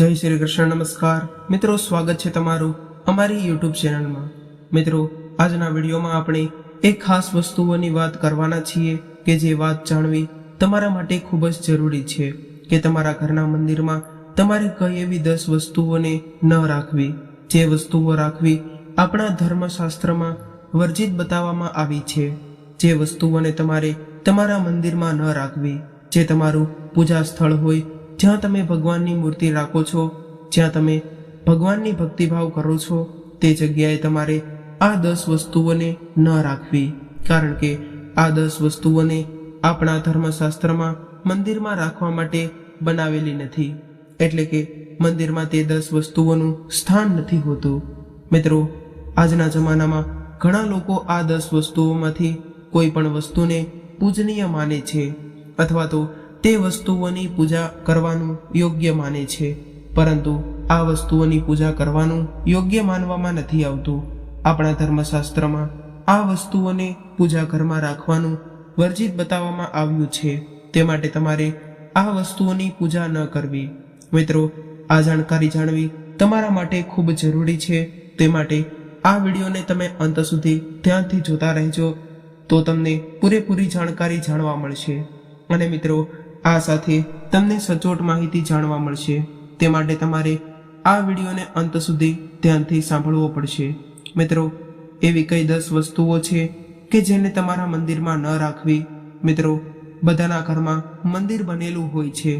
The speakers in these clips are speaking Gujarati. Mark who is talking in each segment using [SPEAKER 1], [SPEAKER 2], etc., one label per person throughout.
[SPEAKER 1] જય શ્રી કૃષ્ણ, નમસ્કાર. મિત્રો, સ્વાગત છે તમારું અમારી યુટ્યુબ ચેનલમાં. મિત્રો, આજના વિડીયોમાં આપણે એક ખાસ વસ્તુઓની વાત કરવાના છીએ કે જે વાત જાણવી તમારા માટે ખૂબ જ જરૂરી છે કે તમારા ઘરના મંદિરમાં તમારે કઈ એવી દસ વસ્તુઓને ન રાખવી. જે વસ્તુઓ રાખવી આપણા ધર્મશાસ્ત્રમાં વર્જિત બતાવવામાં આવી છે. જે વસ્તુઓને તમારે તમારા મંદિરમાં ન રાખવી. જે તમારું પૂજા સ્થળ હોય જ્યાં તમે ભગવાનની મૂર્તિ રાખો છો, જ્યાં તમે ભગવાનની ભક્તિભાવ કરો છો, તે જગ્યાએ તમારે આ દસ વસ્તુઓને ન રાખવી. કારણ કે આ દસ વસ્તુઓને આપણા ધર્મશાસ્ત્રમાં મંદિરમાં રાખવા માટે બનાવેલી નથી. એટલે કે મંદિરમાં તે દસ વસ્તુઓનું સ્થાન નથી હોતું. મિત્રો, આજના જમાનામાં ઘણા લોકો આ દસ વસ્તુઓમાંથી કોઈ પણ વસ્તુને પૂજનીય માને છે. અથવા તો તે વસ્તુઓની પૂજા કરવાનું યોગ્ય માને છે. પરંતુ આ વસ્તુઓની પૂજા કરવાનું યોગ્ય માનવામાં નથી આવતું. આપણા ધર્મશાસ્ત્રમાં આ વસ્તુઓને પૂજા ઘરમાં રાખવાનું વર્જિત બતાવવામાં આવ્યું છે. તે માટે તમારે આ વસ્તુઓની પૂજા ન કરવી. મિત્રો, આ જાણકારી જાણવી તમારા માટે ખૂબ જરૂરી છે. તે માટે આ વિડીયોને તમે અંત સુધી ધ્યાનથી જોતા રહેજો, તો તમને પૂરેપૂરી જાણકારી જાણવા મળશે. અને મિત્રો આ સાથે તમને સચોટ માહિતી જાણવા મળશે. તે માટે તમારે આ વિડીયોને અંત સુધી ધ્યાનથી સાંભળવો પડશે. મિત્રો, એવી કઈ દસ વસ્તુઓ છે કે જેને તમારા મંદિરમાં ન રાખવી? મિત્રો, બધાના ઘરમાં મંદિર બનેલું હોય છે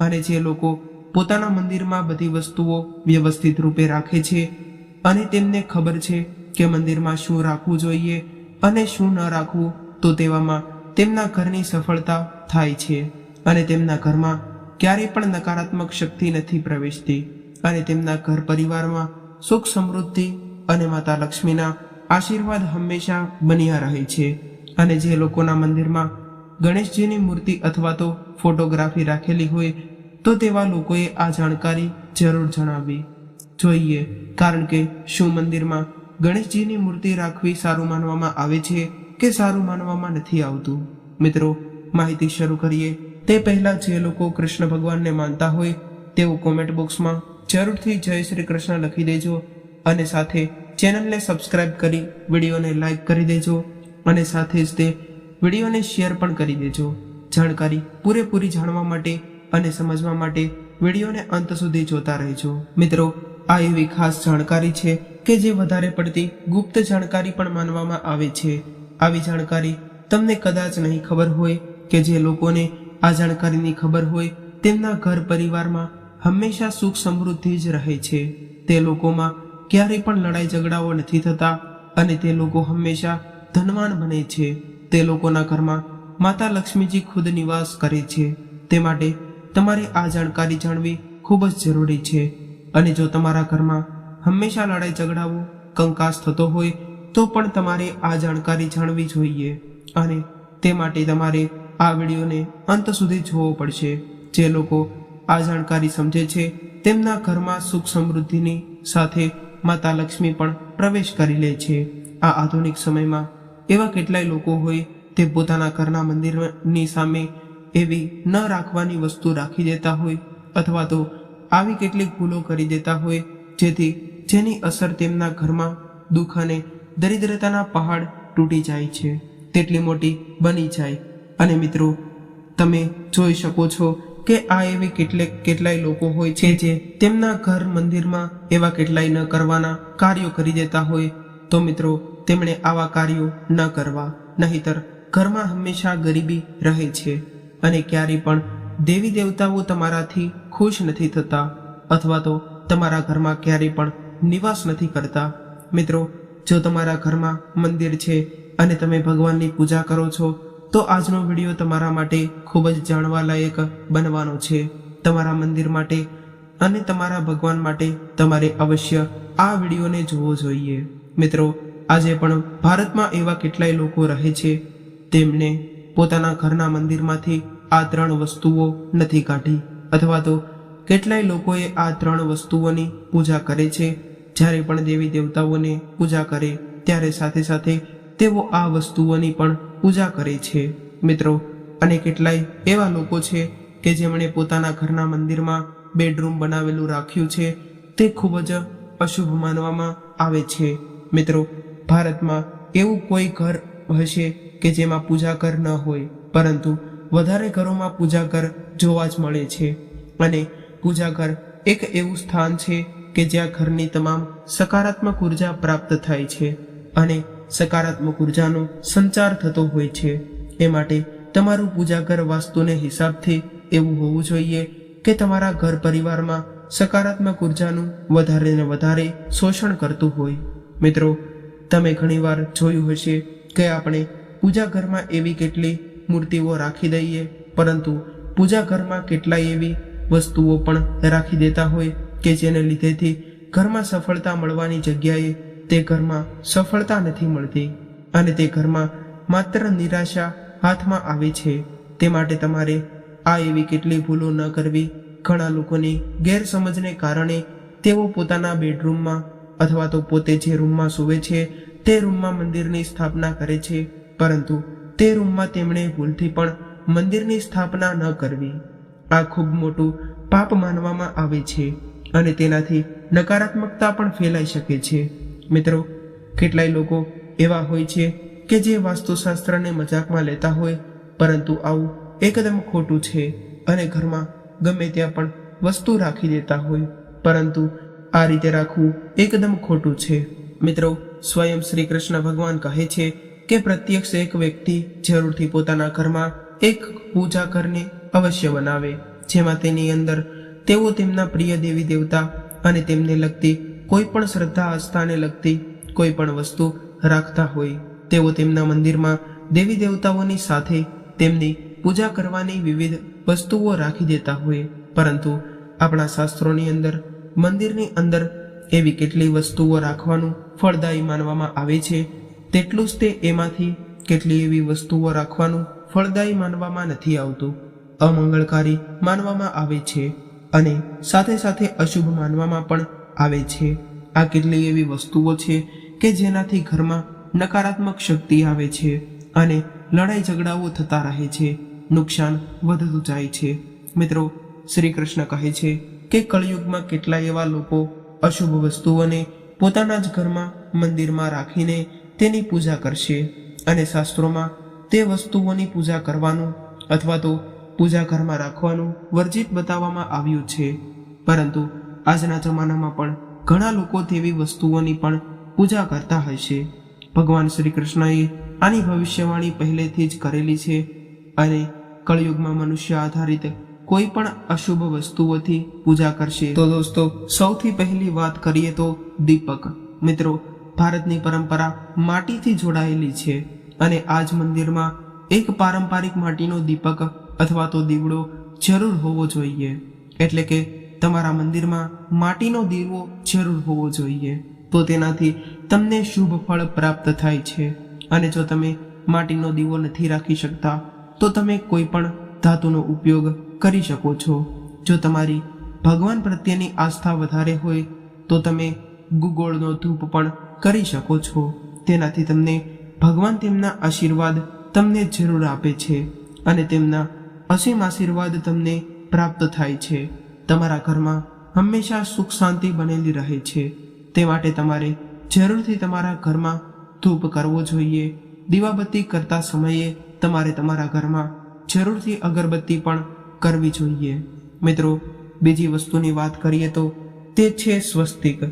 [SPEAKER 1] અને જે લોકો પોતાના મંદિરમાં બધી વસ્તુઓ વ્યવસ્થિત રૂપે રાખે છે અને તેમને ખબર છે કે મંદિરમાં શું રાખવું જોઈએ અને શું ન રાખવું, તો તેવામાં તેમના ઘરની સફળતા થાય છે. અને તેમના ઘરમાં ક્યારેય પણ નકારાત્મક શક્તિ નથી પ્રવેશતી. અને તેમના ઘર પરિવારમાં સુખ સમૃદ્ધિ અને માતા લક્ષ્મીના આશીર્વાદ હંમેશા બન્યા રહે છે. અને જે લોકોના મંદિરમાં ગણેશજીની મૂર્તિ અથવા તો ફોટોગ્રાફી રાખેલી હોય, તો તેવા લોકોએ આ જાણકારી જરૂર જણાવવી જોઈએ, કારણ કે શું મંદિરમાં ગણેશજીની મૂર્તિ રાખવી સારું માનવામાં આવે છે કે સારું માનવામાં નથી આવતું? મિત્રો, માહિતી શરૂ કરીએ. તે પહેલાં જે લોકો કૃષ્ણ ભગવાનને માનતા હોય, તેઓ કોમેન્ટ બોક્સમાં જરૂરથી જય શ્રી કૃષ્ણ લખી દેજો અને સાથે ચેનલને સબસ્ક્રાઇબ કરી, વિડીયોને લાઈક કરી દેજો અને સાથે જ તે વિડીયોને શેર પણ કરી દેજો. જાણકારી પૂરેપૂરી જાણવા માટે અને સમજવા માટે વિડીયોને અંત સુધી જોતા રહેજો. મિત્રો, આ એવી ખાસ જાણકારી છે કે જે વધારે પડતી ગુપ્ત જાણકારી પણ માનવામાં આવે છે. આવી જાણકારી તમને કદાચ નહીં ખબર હોય કે જે લોકોને આ જાણકારીની ખબર હોય, તેમના ઘર પરિવારમાં હંમેશા સુખ સમૃદ્ધિ જ રહે છે. તે લોકોમાં ક્યારેય પણ લડાઈ ઝઘડાઓ નથી થતા અને તે લોકો હંમેશા ધનવાન બને છે. તે લોકોના ઘરમાં માતા લક્ષ્મીજી ખુદ નિવાસ કરે છે. તે માટે તમારે આ જાણકારી જાણવી ખૂબ જ જરૂરી છે. અને જો તમારા ઘરમાં હંમેશા લડાઈ ઝઘડાઓ, કંકાસ થતો હોય, તો પણ તમારે આ જાણકારી જાણવી જોઈએ. અને તે માટે તમારે આ વિડીયોને અંત સુધી જોવો પડશે. જે લોકો આ જાણકારી સમજે છે, તેમના ઘરમાં સુખ સમૃદ્ધિની સાથે માતા લક્ષ્મી પણ પ્રવેશ કરી લે છે. આ આધુનિક સમયમાં એવા કેટલાય લોકો હોય, તે પોતાના ઘરના મંદિરની સામે એવી ન રાખવાની વસ્તુ રાખી દેતા હોય, અથવા તો આવી કેટલીક ભૂલો કરી દેતા હોય, જેથી જેની અસર તેમના ઘરમાં દુઃખ અને દરિદ્રતાના પહાડ તૂટી જાય છે. તેટલી મોટી બની જાય અને મિત્રો, તમે જોઈ શકો છો કે આ એવી કેટલેક કેટલાય લોકો હોય છે જે તેમના ઘર મંદિરમાં એવા કેટલાય ન કરવાના કાર્યો કરી દેતા હોય. તો મિત્રો, તેમણે આવા કાર્યો ન કરવા, નહીતર ઘરમાં હંમેશા ગરીબી રહે છે અને ક્યારેય પણ દેવી દેવતાઓ તમારાથી ખુશ નથી થતા અથવા તો તમારા ઘરમાં ક્યારેય પણ નિવાસ નથી કરતા. મિત્રો, જો તમારા ઘરમાં મંદિર છે અને તમે ભગવાનની પૂજા કરો છો તો આજનો વીડિયો તમારા માટે ખૂબ જ જાણવાલાયક બનવાનો છે. તમારા મંદિર માટે અને તમારા ભગવાન માટે તમારે અવશ્ય આ વિડીયોને જોવો જોઈએ. મિત્રો, આજે પણ ભારતમાં એવા કેટલાય લોકો રહે છે, તેમને પોતાના ઘરના મંદિરમાંથી આ ત્રણ વસ્તુઓ નથી કાઢી. અથવા તો કેટલાય લોકોએ આ ત્રણ વસ્તુઓની પૂજા કરે છે. જ્યારે પણ દેવી દેવતાઓને પૂજા કરે, ત્યારે સાથે સાથે તેઓ આ વસ્તુઓની પણ પૂજા કરે છે. મિત્રો, અને કેટલાય એવા લોકો છે કે જેમણે પોતાના ઘરના મંદિરમાં બેડરૂમ બનાવેલું રાખ્યું છે, તે ખૂબ જ અશુભ માનવામાં આવે છે. મિત્રો, ભારતમાં એવું કોઈ ઘર હશે કે જેમાં પૂજા ઘર ન હોય, પરંતુ વધારે ઘરોમાં પૂજા ઘર જોવા જ મળે છે. અને પૂજા ઘર એક એવું સ્થાન છે કે જ્યાં ઘરની તમામ સકારાત્મક ઊર્જા પ્રાપ્ત થાય છે. અને સકારાત્મક ઉર્જાનો સંચાર થતો હોય છે. એ માટે તમારું પૂજા ઘર વાસ્તુને હિસાબથી એવું હોવું જોઈએ કે તમારા ઘર પરિવારમાં સકારાત્મક ઉર્જાનું વધારે ને વધારે શોષણ કરતું હોય. મિત્રો, તમે ઘણીવાર જોયું હશે કે આપણે પૂજા ઘરમાં એવી કેટલી મૂર્તિઓ રાખી દઈએ, પરંતુ પૂજા ઘરમાં કેટલાય એવી વસ્તુઓ પણ રાખી દેતા હોય કે જેને લીધેથી ઘરમાં સફળતા મળવાની જગ્યાએ તે ઘરમાં સફળતા નથી મળતી અને તે ઘરમાં માત્ર નિરાશા હાથમાં આવે છે. તે માટે તમારે આ એવી કેટલી ભૂલો ન કરવી. ઘણા લોકોની ગેરસમજને કારણે તેઓ પોતાના બેડરૂમમાં અથવા તો પોતે જે રૂમમાં સૂવે છે તે રૂમમાં મંદિરની સ્થાપના કરે છે. પરંતુ તે રૂમમાં તેમણે ભૂલથી પણ મંદિરની સ્થાપના ન કરવી. આ ખૂબ મોટું પાપ માનવામાં આવે છે અને તેનાથી નકારાત્મકતા પણ ફેલાઈ શકે છે. મિત્રો, કેટલાય લોકો એવા હોય છે કે જે વાસ્તુશાસ્ત્રને મજાકમાં લેતા હોય, પરંતુ આવું એકદમ ખોટું છે અને ઘરમાં ગમે ત્યાં પણ વસ્તુ રાખી દેતા હોય, પરંતુ આ રીતે રાખવું એકદમ ખોટું છે. મિત્રો, સ્વયં શ્રી કૃષ્ણ ભગવાન કહે છે કે પ્રત્યક્ષ એક વ્યક્તિ જરૂરથી પોતાના ઘરમાં એક પૂજા ઘરને અવશ્ય બનાવે, જેમાં તેની અંદર તેઓ તેમના પ્રિય દેવી દેવતા અને તેમને લગતી કોઈ પણ શ્રદ્ધા આસ્થાને લગતી કોઈ પણ વસ્તુ રાખતા હોય, તેઓ તેમના મંદિરમાં દેવી દેવતાઓની સાથે તેમની પૂજા કરવાની વિવિધ વસ્તુઓ રાખી દેતા હોય. પરંતુ આપણા શાસ્ત્રોની અંદર, મંદિરની અંદર એવી કેટલી વસ્તુઓ રાખવાનું ફળદાયી માનવામાં આવે છે, તેટલું જ તે એમાંથી કેટલી એવી વસ્તુઓ રાખવાનું ફળદાયી માનવામાં નથી આવતું, અમંગળકારી માનવામાં આવે છે. અને સાથે સાથે અશુભ માનવામાં પણ આવે છે. આ કેટલી એવી વસ્તુઓ છે કે જેનાથી ઘરમાં નકારાત્મક શક્તિ આવે છે અને લડાઈ ઝઘડાઓ થતા રહે છે. નુકસાન વધતું જાય છે. મિત્રો, શ્રી કૃષ્ણ કહે છે કે કળયુગમાં કેટલાય એવા લોકો અશુભ વસ્તુઓને પોતાના જ ઘરમાં મંદિરમાં રાખીને તેની પૂજા કરશે અને શાસ્ત્રોમાં તે વસ્તુઓની પૂજા કરવાનું અથવા તો પૂજા ઘરમાં રાખવાનું વર્જિત બતાવવામાં આવ્યું છે. પરંતુ આજના જમાનામાં પણ ઘણા લોકો તેવી વસ્તુઓની પણ પૂજા કરતા હશે ભગવાન શ્રી કૃષ્ણએ આની ભવિષ્યવાણી પહેલેથી જ કરેલી છે અને કળયુગમાં મનુષ્ય આધારિત કોઈ પણ અશુભ વસ્તુઓથી પૂજા કરશે. તો દોસ્તો, સૌથી પહેલી વાત કરીએ તો દીપક. મિત્રો, ભારતની પરંપરા માટીથી જોડાયેલી છે અને આજ મંદિરમાં એક પારંપરિક માટીનો દીપક અથવા તો દીવડો જરૂર હોવો જોઈએ. એટલે કે તમારા મંદિરમાં માટીનો દીવો જરૂર હોવો જોઈએ. તો તેનાથી તમને શુભ ફળ પ્રાપ્ત થાય છે. અને જો તમે માટીનો દીવો નથી રાખી શકતા, તો તમે કોઈ પણ ધાતુનો ઉપયોગ કરી શકો છો. જો તમારી ભગવાન પ્રત્યેની આસ્થા વધારે હોય, તો તમે ગુગોળનો ધૂપ પણ કરી શકો છો. તેનાથી તમને ભગવાન તેમના આશીર્વાદ તમને જરૂર આપે છે અને તેમના અસીમ આશીર્વાદ તમને પ્રાપ્ત થાય છે. તમારા ઘરમાં હંમેશા સુખ શાંતિ બનેલી રહે છે. તે માટે તમારે જરૂરથી તમારા ઘરમાં ધૂપ કરવો જોઈએ. દીવાબત્તી કરતા સમયે તમારે તમારા ઘરમાં જરૂરથી અગરબત્તી પણ કરવી જોઈએ. મિત્રો, બીજી વસ્તુની વાત કરીએ તો તે છે સ્વસ્તિક,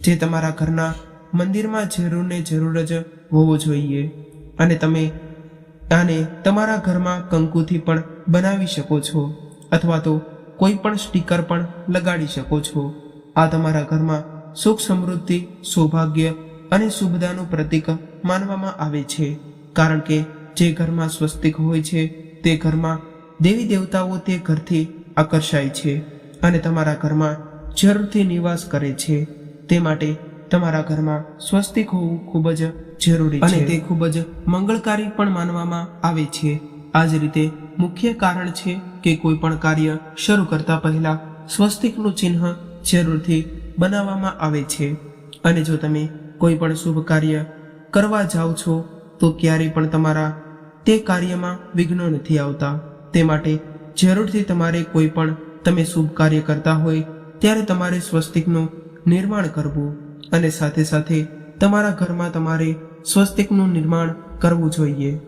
[SPEAKER 1] જે તમારા ઘરના મંદિરમાં જરૂર ને જરૂર જ હોવો જોઈએ. અને તમે આને તમારા ઘરમાં કંકુથી પણ બનાવી શકો છો. અથવા તો કોઈ પણ સ્ટીકર પણ લગાડી શકો છો. આ તમારા ઘરમાં સુખ સમૃદ્ધિ સૌભાગ્ય અને શુભદાનું પ્રતીક માનવામાં આવે છે. કારણ કે જે ઘરમાં સ્વસ્તિક હોય છે તે ઘરમાં દેવી દેવતાઓ તે ઘરથી આકર્ષાય છે અને તમારા ઘરમાં જરૂરથી નિવાસ કરે છે. તે માટે તમારા ઘરમાં સ્વસ્તિક હોવું ખૂબ જ જરૂરી અને તે ખૂબ જ મંગળકારી પણ માનવામાં આવે છે. આ જ રીતે મુખ્ય કારણ છે કે કોઈ પણ કાર્ય શરૂ કરતા પહેલા સ્વસ્તિકનું ચિહ્ન જરૂરથી બનાવવામાં આવે છે. અને જો તમે કોઈ પણ શુભ કાર્ય કરવા જાઓ છો, તો ક્યારેય પણ તમારા તે કાર્યમાં વિઘ્નો નથી આવતા. તે માટે જરૂરથી તમારે કોઈ પણ તમે શુભ કાર્ય કરતા હોય, ત્યારે તમારે સ્વસ્તિકનું નિર્માણ કરવું. અને સાથે સાથે તમારા ઘરમાં તમારે સ્વસ્તિકનું નિર્માણ કરવું જોઈએ.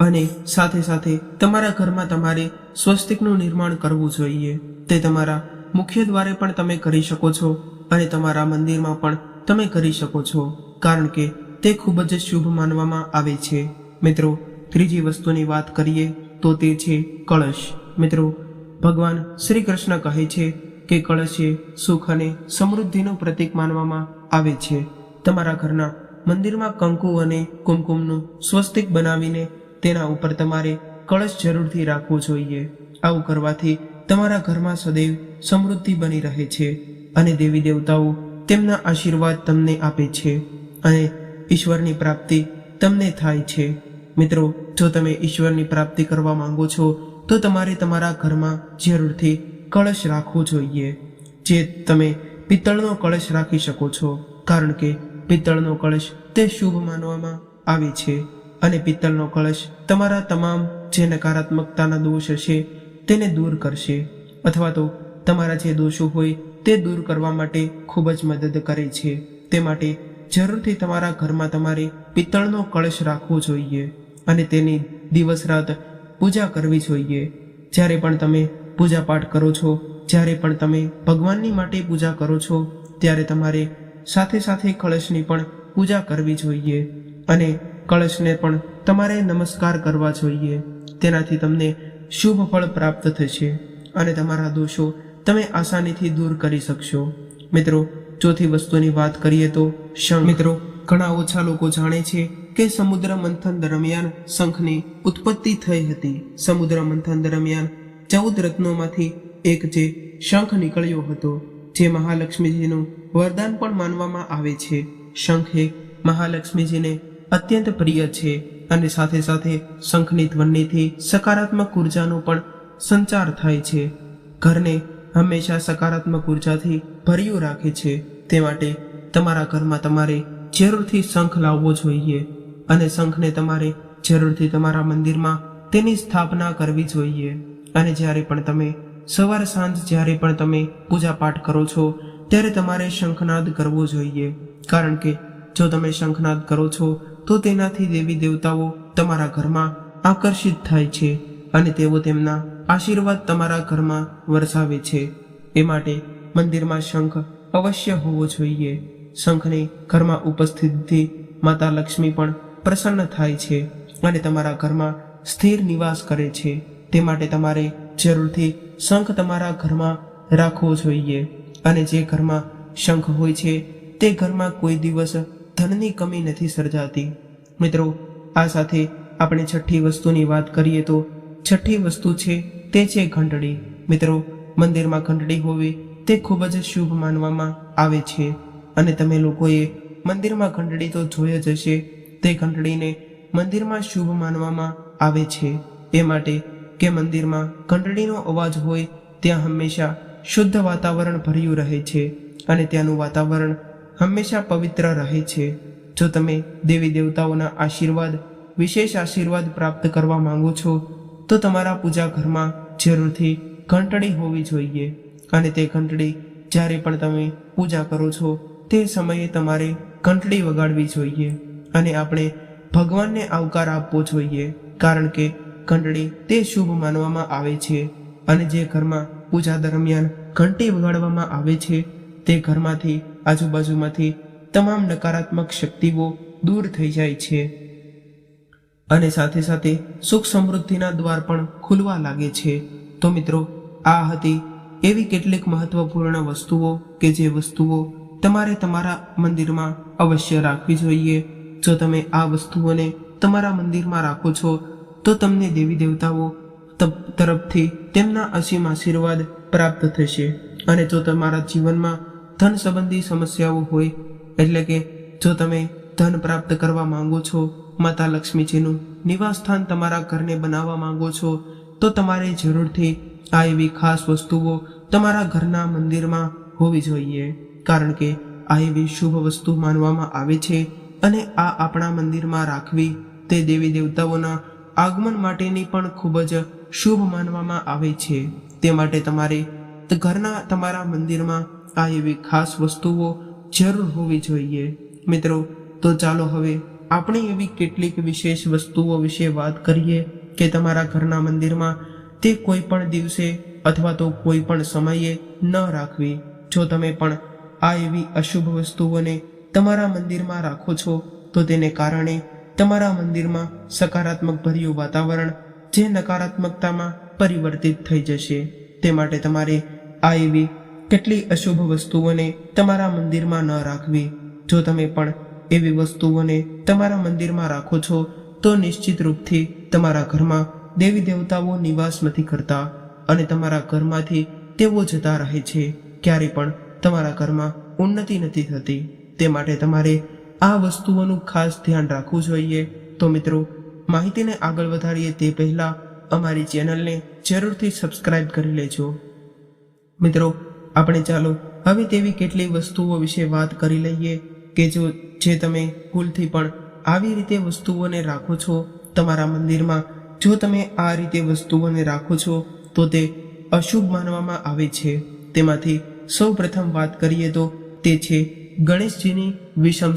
[SPEAKER 1] અને સાથે સાથે તમારા ઘરમાં તમારે સ્વસ્તિકનું નિર્માણ કરવું જોઈએ. તે તમારા મુખ્ય દ્વારે પણ તમે કરી શકો છો અને તમારા મંદિરમાં પણ તમે કરી શકો છો. કારણ કે તે ખૂબ જ શુભ માનવામાં આવે છે. મિત્રો, ત્રીજી વસ્તુની વાત કરીએ તો તે છે કળશ. મિત્રો, ભગવાન શ્રી કૃષ્ણ કહે છે કે કળશ એ સુખ અને સમૃદ્ધિનું પ્રતીક માનવામાં આવે છે. તમારા ઘરના મંદિરમાં કંકુ અને કુમકુમનું સ્વસ્તિક બનાવીને તેના ઉપર તમારે કળશ જરૂરથી રાખવો જોઈએ. આવું કરવાથી તમારા ઘરમાં સદૈવ સમૃદ્ધિ બની રહે છે અને દેવી દેવતાઓ તેમના આશીર્વાદ તમને આપે છે અને ઈશ્વરની પ્રાપ્તિ તમને થાય છે. મિત્રો, જો તમે ઈશ્વરની પ્રાપ્તિ કરવા માંગો છો, તો તમારે તમારા ઘરમાં જરૂરથી કળશ રાખવો જોઈએ. જે તમે પિત્તળનો કળશ રાખી શકો છો, કારણ કે પિત્તળનો કળશ તે શુભ માનવામાં આવે છે. અને પિત્તળનો કળશ તમારા તમામ જે નકારાત્મકતાના દોષ હશે તેને દૂર કરશે. અથવા તો તમારા જે દોષો હોય તે દૂર કરવા માટે ખૂબ જ મદદ કરે છે. તે માટે જરૂરથી તમારા ઘરમાં તમારે પિત્તળનો કળશ રાખવો જોઈએ અને તેની દિવસ રાત પૂજા કરવી જોઈએ. જ્યારે પણ તમે પૂજા પાઠ કરો છો, જ્યારે પણ તમે ભગવાનની માટે પૂજા કરો છો, ત્યારે તમારે સાથે સાથે કળશની પણ પૂજા કરવી જોઈએ. અને કળશને પણ તમારે નમસ્કાર કરવા જોઈએ. તેનાથી તમને શુભ ફળ પ્રાપ્ત થશે અને તમારા દોષો તમે આસાનીથી દૂર કરી શકશો. મિત્રો, ચોથી વસ્તુની વાત કરીએ તો શંખ. મિત્રો, ઘણા ઓછા લોકો જાણે છે કે સમુદ્ર મંથન દરમિયાન શંખની ઉત્પત્તિ થઈ હતી. સમુદ્ર મંથન દરમિયાન ચૌદ રત્નોમાંથી એક જે શંખ નીકળ્યો હતો, જે મહાલક્ષ્મીજીનું વરદાન પણ માનવામાં આવે છે. શંખ એ મહાલક્ષ્મીજીને અત્યંત પ્રિય છે અને સાથે સાથે શંખની ધ્વનિથી સકારાત્મક ઉર્જાનો પણ સંચાર થાય છે. ઘરને હંમેશા સકારાત્મક ઉર્જાથી ભર્યું રાખે છે. તે માટે તમારા ઘરમાં તમારે જરૂરથી શંખ લાવવો જોઈએ અને શંખને તમારે જરૂરથી તમારા મંદિરમાં તેની સ્થાપના કરવી જોઈએ. અને જ્યારે પણ તમે સવાર સાંજ જ્યારે પણ તમે પૂજા પાઠ કરો છો, ત્યારે તમારે શંખનાદ કરવો જોઈએ. કારણ કે જો તમે શંખનાદ કરો છો તો તેનાથી દેવી દેવતાઓ તમારા ઘરમાં આકર્ષિત થાય છે અને તેઓ તેમના આશીર્વાદ તમારા ઘરમાં વરસાવે છે. એ માટે મંદિરમાં શંખ અવશ્ય હોવો જોઈએ. શંખની ઘરમાં ઉપસ્થિતથી માતા લક્ષ્મી પણ પ્રસન્ન થાય છે અને તમારા ઘરમાં સ્થિર નિવાસ કરે છે. તે માટે તમારે જરૂરથી શંખ તમારા ઘરમાં રાખવો જોઈએ અને જે ઘરમાં શંખ હોય છે તે ઘરમાં કોઈ દિવસ ધનની કમી નથી સર્જાતી. મિત્રો, આ સાથે આપણે છઠ્ઠી વસ્તુની વાત કરીએ તો છઠ્ઠી વસ્તુ છે તે છે ઘંટડી. મિત્રો, મંદિરમાં ઘંટડી હોવી તે ખૂબ જ શુભ માનવામાં આવે છે. અને તમે લોકોએ મંદિરમાં ઘંટડી તો જોઈ જ હશે, તે ઘંટડીને મંદિરમાં શુભ માનવામાં આવે છે. એ માટે કે મંદિરમાં ઘંટડીનો અવાજ હોય, ત્યાં હંમેશા શુદ્ધ વાતાવરણ ભર્યું રહે છે. અને ત્યાંનું વાતાવરણ હંમેશા પવિત્ર રહે છે. જો તમે દેવી દેવતાઓના આશીર્વાદ, વિશેષ આશીર્વાદ પ્રાપ્ત કરવા માંગો છો, તો તમારા પૂજા ઘરમાં જરૂરથી ઘંટડી હોવી જોઈએ. અને તે ઘંટડી જ્યારે પણ તમે પૂજા કરો છો, તે સમયે તમારે ઘંટડી વગાડવી જોઈએ. અને આપણે ભગવાનને આવકાર આપવો જોઈએ, કારણ કે ઘંટડી તે શુભ માનવામાં આવે છે. અને જે ઘરમાં પૂજા દરમિયાન ઘંટી વગાડવામાં આવે છે, તે ઘરમાંથી આજુબાજુમાંથી તમામ નકારાત્મક શક્તિઓ દૂર થઈ જાય છે. અને સાથે સાથે સુખ સમૃદ્ધિના દ્વાર પણ ખુલવા લાગે છે. તો મિત્રો, આ હતી એવી કેટલીક મહત્વપૂર્ણ વસ્તુઓ કે જે વસ્તુઓ તમારે તમારા મંદિરમાં અવશ્ય રાખવી જોઈએ. જો તમે આ વસ્તુઓને તમારા મંદિરમાં રાખો છો, તો તમને દેવી દેવતાઓ તરફથી તેમના અસીમ આશીર્વાદ પ્રાપ્ત થશે. અને જો તમારા જીવનમાં ધન સંબંધી સમસ્યાઓ હોય, એટલે કે જો તમે ધન પ્રાપ્ત કરવા માંગો છો, માતા લક્ષ્મીજીનું નિવાસસ્થાન તમારા ઘરને બનાવવા માંગો છો, તો તમારે જરૂરથી આ એવી ખાસ વસ્તુઓ તમારા ઘરના મંદિરમાં હોવી જોઈએ. કારણ કે આ એવી શુભ વસ્તુ માનવામાં આવે છે અને આ આપણા મંદિરમાં રાખવી તે દેવી દેવતાઓના આગમન માટેની પણ ખૂબ જ શુભ માનવામાં આવે છે. તે માટે તમારે ત- ઘરના તમારા મંદિરમાં આ એવી ખાસ વસ્તુઓ જરૂર હોવી જોઈએ. મિત્રો, તો ચાલો હવે આપણે એવી કેટલીક વિશેષ વસ્તુઓ વિશે વાત કરીએ કે તમારા ઘરના મંદિરમાં તે કોઈ પણ દિવસે અથવા તો કોઈ પણ સમયે ન રાખવી. જો તમે પણ આ એવી અશુભ વસ્તુઓને તમારા મંદિરમાં રાખો છો, તો તેને કારણે તમારા મંદિરમાં સકારાત્મક ભર્યું વાતાવરણ જે નકારાત્મકતામાં પરિવર્તિત થઈ જશે. તે માટે તમારે આ એવી કેટલી અશુભ વસ્તુઓને તમારા મંદિરમાં ન રાખવી. જો તમે પણ એવી વસ્તુઓને તમારા મંદિરમાં રાખો છો, તો નિશ્ચિત રૂપથી તમારા ઘરમાં દેવી દેવતાઓ નિવાસ નથી કરતા અને તમારા ઘરમાંથી તેઓ જતા રહે છે. ક્યારે પણ તમારા ઘરમાં ઉન્નતિ નથી થતી. તે માટે તમારે આ વસ્તુઓનું ખાસ ધ્યાન રાખવું જોઈએ. તો મિત્રો, માહિતીને આગળ વધારીએ તે પહેલાં અમારી ચેનલને જરૂરથી સબસ્ક્રાઇબ કરી લેજો. મિત્રો, આપણે ચાલો હવે તેવી કેટલી વસ્તુઓ વિશે વાત કરી લઈએ કે જો, જે તમે ભૂલથી પણ આવી રીતે વસ્તુઓને રાખો છો તમારા મંદિરમાં. જો તમે આ રીતે વસ્તુઓને રાખો છો, તો તે અશુભ માનવામાં આવે છે. તેમાંથી સૌ પ્રથમ વાત કરીએ તો તે છે ગણેશજીની વિષમ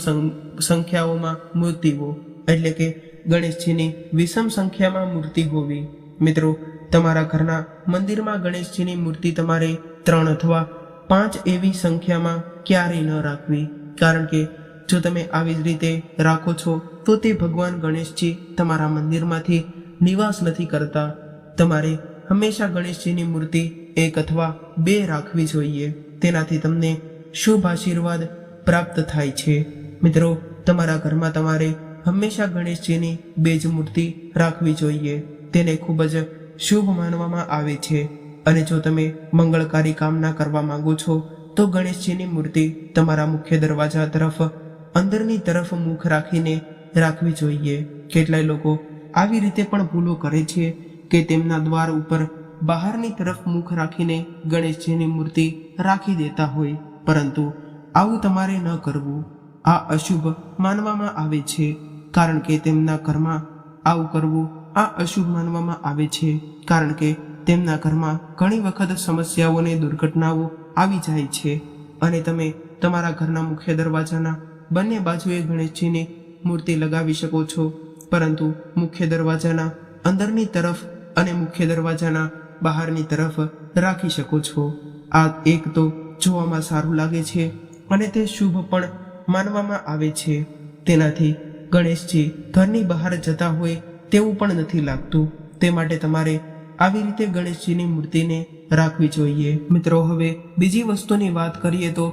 [SPEAKER 1] સંખ્યાઓમાં મૂર્તિઓ. એટલે કે ગણેશજીની વિષમ સંખ્યામાં મૂર્તિ હોવી. મિત્રો, તમારા ઘરના મંદિરમાં ગણેશજીની મૂર્તિ તમારે ત્રણ અથવા પાંચ એવી સંખ્યામાં ક્યારેય ન રાખવી. કારણ કે જો તમે આવી જ રીતે રાખો છો, તો તે ભગવાન ગણેશજી તમારા મંદિરમાંથી નિવાસ નથી કરતા. તમારે હંમેશા ગણેશજીની મૂર્તિ એક અથવા બે રાખવી જોઈએ. તેનાથી તમને શુભ આશીર્વાદ પ્રાપ્ત થાય છે. મિત્રો, તમારા ઘરમાં તમારે હંમેશા ગણેશજીની બે જ મૂર્તિ રાખવી જોઈએ. તેને ખૂબ જ શુભ માનવામાં આવે છે. અને જો તમે મંગળકારી કામના કરવા માંગો છો, તો ગણેશજીની મૂર્તિ તમારા મુખ્ય દરવાજા તરફ, અંદરની તરફ મુખ રાખીને રાખવી જોઈએ. કેટલાય લોકો આવી રીતે પણ ભૂલો કરે છે કે તેમના દ્વાર ઉપર બહારની તરફ મુખ રાખીને ગણેશજીની મૂર્તિ રાખી દેતા હોય. પરંતુ આવું તમારે ન કરવું. આ અશુભ માનવામાં આવે છે, કારણ કે તેમના ઘરમાં આવું કરવું આ અશુભ માનવામાં આવે છે, કારણ કે તેમના ઘરમાં ઘણી વખત સમસ્યાઓ અને દુર્ઘટનાઓ આવી જાય છે અને તમે તમારા ઘરના મુખ્ય દરવાજાના બંને બાજુએ ગણેશજીની મૂર્તિ લગાવી શકો છો. પરંતુ મુખ્ય દરવાજાના અંદરની તરફ અને મુખ્ય દરવાજાના બહારની તરફ રાખી શકો છો. આ એક તો જોવામાં સારું લાગે છે અને તે શુભ પણ માનવામાં આવે છે. તેનાથી ગણેશજી ઘરની બહાર જતા હોય તેવું પણ નથી લાગતું. તે માટે તમારે આવી રીતે ગણેશજીની મૂર્તિને રાખવી જોઈએ. મિત્રો, હવે બીજી વસ્તુની વાત કરીએ તો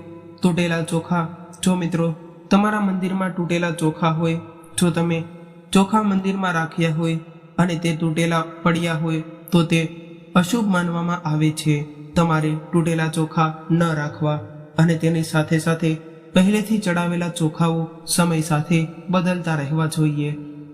[SPEAKER 1] તૂટેલા ચોખા. જો મિત્રો, તમારા મંદિરમાં તૂટેલા ચોખા હોય, જો તમે ચોખા મંદિરમાં રાખ્યા હોય અને તે તૂટેલા પડ્યા હોય, તો તે અશુભ માનવામાં આવે છે. તમારે તૂટેલા ચોખા ન રાખવા અને તેની સાથે સાથે પહેલેથી ચડાવેલા ચોખાઓ સમય સાથે બદલતા રહેવા જોઈએ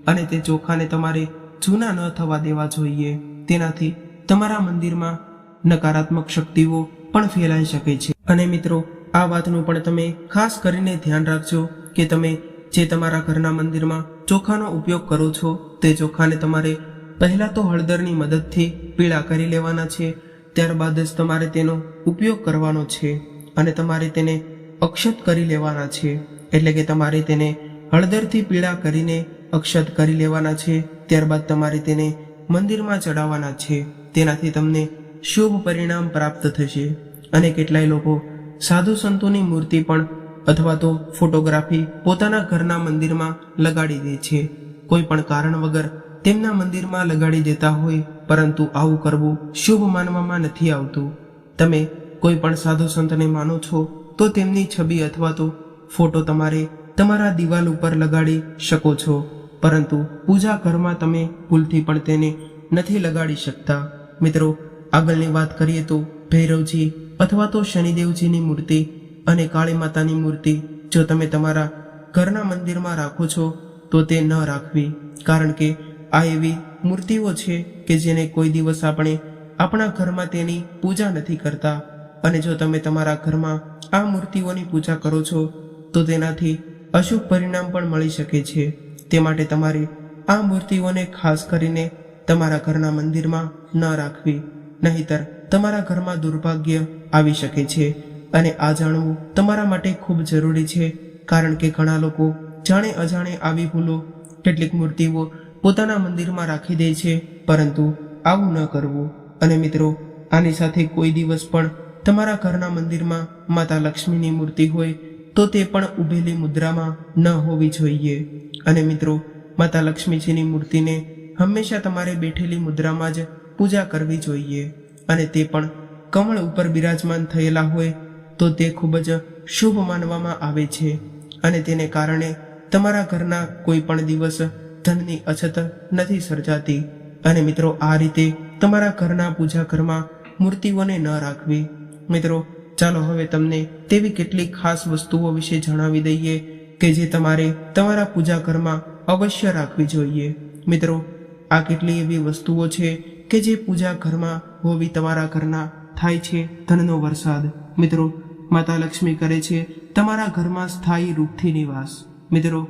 [SPEAKER 1] અને તે ચોખાને તમારે જૂના ન થવા દેવા જોઈએ. તેનાથી તમારા મંદિરમાં નકારાત્મક શક્તિઓ પણ ફેલાઈ શકે છે. અને મિત્રો, આ વાતનું પણ તમે ખાસ કરીને ધ્યાન રાખજો કે તમે જે તમારા ઘરના મંદિરમાં ચોખાનો ઉપયોગ કરો છો, તે ચોખાને તમારે પહેલાં તો હળદરની મદદથી પીળા કરી લેવાના છે, ત્યારબાદ જ તમારે તેનો ઉપયોગ કરવાનો છે અને તમારે તેને અક્ષત કરી લેવાના છે. એટલે કે તમારે તેને હળદરથી પીળા કરીને અક્ષત કરી લેવાના છે, ત્યારબાદ તમારે તેને મંદિરમાં ચડાવવાના છે. તેનાથી તમને શુભ પરિણામ પ્રાપ્ત થશે. અને કેટલાય લોકો સાધુ સંતોની મૂર્તિ પણ અથવા તો ફોટોગ્રાફી પોતાના ઘરના મંદિરમાં લગાડી દે છે. કોઈ પણ કારણ વગર તેમના મંદિરમાં લગાડી દેતા હોય, પરંતુ આવું કરવું શુભ માનવામાં નથી આવતું. તમે કોઈ પણ સાધુ સંતને માનો છો, તો તેમની છબી અથવા તો ફોટો તમારે તમારા દિવાલ ઉપર લગાડી શકો છો. પરંતુ પૂજા ઘરમાં તમે ભૂલથી પણ તેને નથી લગાડી શકતા. મિત્રો, આગળની વાત કરીએ તો ભૈરવજી અથવા તો શનિદેવજીની મૂર્તિ અને કાળી માતાની મૂર્તિ જો તમે તમારા ઘરના મંદિરમાં રાખો છો, તો તે ન રાખવી. કારણ કે આ એવી મૂર્તિઓ છે કે જેને કોઈ દિવસ આપણે આપણા ઘરમાં તેની પૂજા નથી કરતા. અને જો તમે તમારા ઘરમાં આ મૂર્તિઓની પૂજા કરો છો, તો તેનાથી અશુભ પરિણામ પણ મળી શકે છે. તે માટે તમારે આ મૂર્તિઓને ખાસ કરીને તમારા ઘરના મંદિરમાં ન રાખવી, નહીતર તમારા ઘરમાં દુર્ભાગ્ય આવી શકે છે. અને આ જાણવું તમારા માટે ખૂબ જરૂરી છે, કારણ કે ઘણા લોકો જાણે અજાણે આવી ભૂલો કેટલીક મૂર્તિઓ પોતાના મંદિરમાં રાખી દે છે, પરંતુ આવું ન કરવું. અને મિત્રો, આની સાથે કોઈ દિવસ પણ તમારા ઘરના મંદિરમાં માતા લક્ષ્મીની મૂર્તિ હોય તો તે પણ ઊભેલી મુદ્રામાં ન હોવી જોઈએ. અને મિત્રો, માતા લક્ષ્મીજીની મૂર્તિને હંમેશા તમારે બેઠેલી મુદ્રામાં જ પૂજા કરવી જોઈએ. અને તે પણ કમળ ઉપર બિરાજમાન થયેલા હોય તો તે ખૂબ જ શુભ માનવામાં આવે છે. અને તેને કારણે તમારા ઘરના કોઈ પણ દિવસ ધનની અછત નથી સર્જાતી. અને મિત્રો, આ રીતે તમારા ઘરના પૂજા ઘરમાં મૂર્તિઓને ન રાખવી. મિત્રો ચાલો હવે તમને તેવી કેટલીક ખાસ વસ્તુઓ વિશે જણાવી દઈએ કે જે તમારે તમારા પૂજા ઘરમાં અવશ્ય રાખવી જોઈએ. મિત્રો, આ કેટલી એવી વસ્તુઓ છે કે જે પૂજા ઘરમાં હોવી તમારા ઘરના થાય છે ધનનો વરસાદ. મિત્રો, માતા લક્ષ્મી કરે છે તમારા ઘરમાં સ્થાયી રૂપથી નિવાસ. મિત્રો,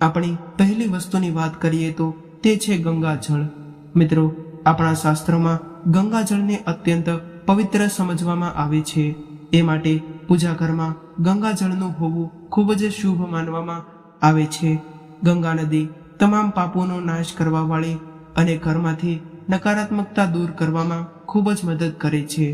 [SPEAKER 1] આપણી પહેલી વસ્તુની વાત કરીએ તો તે છે ગંગાજળ. મિત્રો, આપણા શાસ્ત્રમાં ગંગાજળને અત્યંત પવિત્ર સમજવામાં આવે છે. એ માટે પૂજા ઘરમાં ગંગાજળનું હોવું ખૂબ જ શુભ માનવામાં આવે છે. ગંગા નદી તમામ પાપોનો નાશ કરવા વાળી અને ઘરમાંથી નકારાત્મકતા દૂર કરવામાં ખૂબ જ મદદ કરે છે.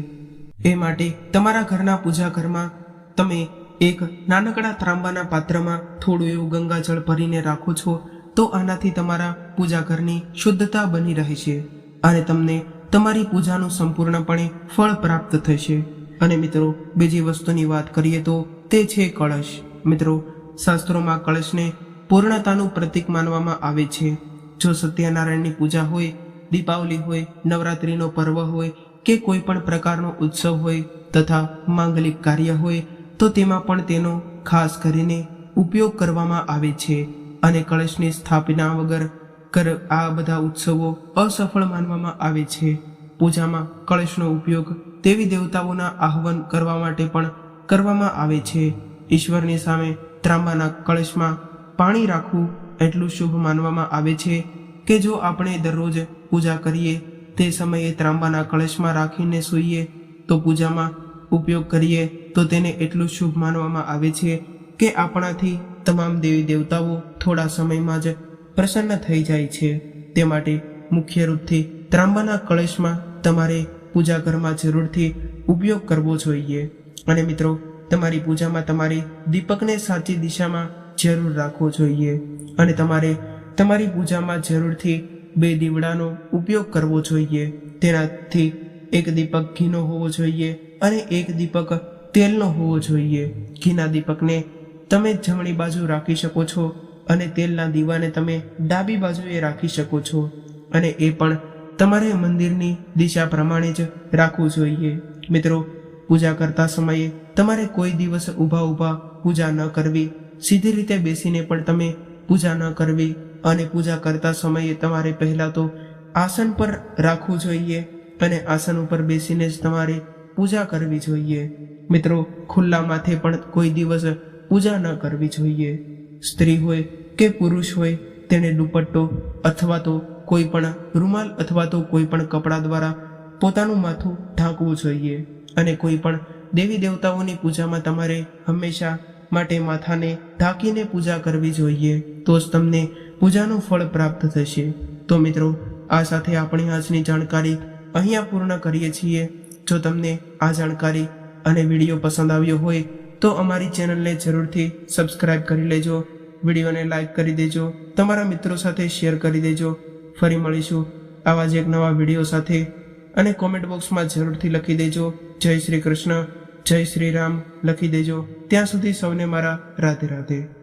[SPEAKER 1] એ માટે તમારા ઘરના પૂજા ઘરમાં તમે એક નાનકડા ત્રાંબાના પાત્રમાં થોડું એવું ગંગાજળ ભરીને રાખો છો, તો આનાથી તમારા પૂજા ઘરની શુદ્ધતા બની રહે છે અને તમને તમારી પૂજાનું સંપૂર્ણપણે ફળ પ્રાપ્ત થશે. અને મિત્રો, બીજી વસ્તુની વાત કરીએ તો તે છે કળશ. મિત્રો, શાસ્ત્રોમાં કળશને પૂર્ણતાનું પ્રતીક માનવામાં આવે છે. જો સત્યનારાયણની પૂજા હોય, દીપાવલી હોય, નવરાત્રિનો પર્વ હોય કે કોઈ પણ પ્રકારનો ઉત્સવ હોય તથા માંગલિક કાર્ય હોય, તો તેમાં પણ તેનો ખાસ કરીને ઉપયોગ કરવામાં આવે છે. અને કળશની સ્થાપના વગર કર આ બધા ઉત્સવો અસફળ માનવામાં આવે છે. પૂજામાં કળશનો ઉપયોગ દેવી દેવતાઓના આહ્વાન કરવા માટે પણ કરવામાં આવે છે. ઈશ્વરની સામે ત્રાંબાના કળશમાં પાણી રાખવું એટલું શુભ માનવામાં આવે છે કે જો આપણે દરરોજ પૂજા કરીએ, તે સમયે ત્રાંબાના કળશમાં રાખીને સૂઈએ, તો પૂજામાં ઉપયોગ કરીએ, તો તેને એટલું શુભ માનવામાં આવે છે કે આપણાથી તમામ દેવી દેવતાઓ થોડા સમયમાં જ પ્રસન્ન થઈ જાય છે. તે માટે મુખ્ય રૂપથી ત્રાંબાના કળશમાં તમારે પૂજા ઘરમાં જરૂરથી ઉપયોગ કરવો જોઈએ. અને મિત્રો, તમારી પૂજામાં તમારી દીપકને સાચી દિશામાં જરૂર રાખવો જોઈએ. અને તમારે તમારી પૂજામાં જરૂરથી બે દીવડાનો ઉપયોગ કરવો જોઈએ. તેનાથી એક દીપક ઘીનો હોવો જોઈએ અને એક દીપક તેલનો હોવો જોઈએ. ઘીના દીપકને તમે જમણી બાજુ રાખી શકો છો. અને તેલના દીવાને તમે ડાબી બાજુએ રાખી શકો છો અને એ પણ તમારે મંદિરની દિશા પ્રમાણે જ રાખવું જોઈએ. મિત્રો, પૂજા કરતા સમયે તમારે કોઈ દિવસ ઊભા ઊભા પૂજા ન કરવી. સીધી રીતે બેસીને પણ તમે પૂજા ન કરવી અને પૂજા કરતા સમયે તમારે પહેલાં તો આસન પર રાખવું જોઈએ અને આસન ઉપર બેસીને જ તમારે પૂજા કરવી જોઈએ. મિત્રો, ખુલ્લા માથે પણ કોઈ દિવસ પૂજા ન કરવી જોઈએ. સ્ત્રી હોય કે પુરુષ હોય તેણે દુપટ્ટો અથવા તો કોઈ પણ રૂમાલ અથવા તો કોઈ પણ કપડા દ્વારા પોતાનું માથું ઢાંકવું જોઈએ અને કોઈ પણ દેવી દેવતાઓની પૂજામાં તમારે હંમેશા માટે માથાને ઢાંકીને પૂજા કરવી જોઈએ તો જ તમને પૂજાનું ફળ પ્રાપ્ત થશે. તો મિત્રો, આ સાથે આપણી આજની જાણકારી અહીંયા પૂર્ણ કરીએ છીએ. જો તમને આ જાણકારી અને વીડિયો પસંદ આવ્યો હોય તો અમારી ચેનલને જરૂરથી સબસ્ક્રાઇબ કરી લેજો વિડીયોને લાઇક કરી દેજો, તમારા મિત્રો સાથે શેર કરી દેજો. ફરી મળીશું આવા જ એક નવા વીડિયો સાથે. અને કોમેન્ટ બોક્સમાં જરૂરથી લખી દેજો, જય શ્રી કૃષ્ણ, જય શ્રી રામ લખી દેજો. ત્યાં સુધી સૌને મારા રાધે રાધે.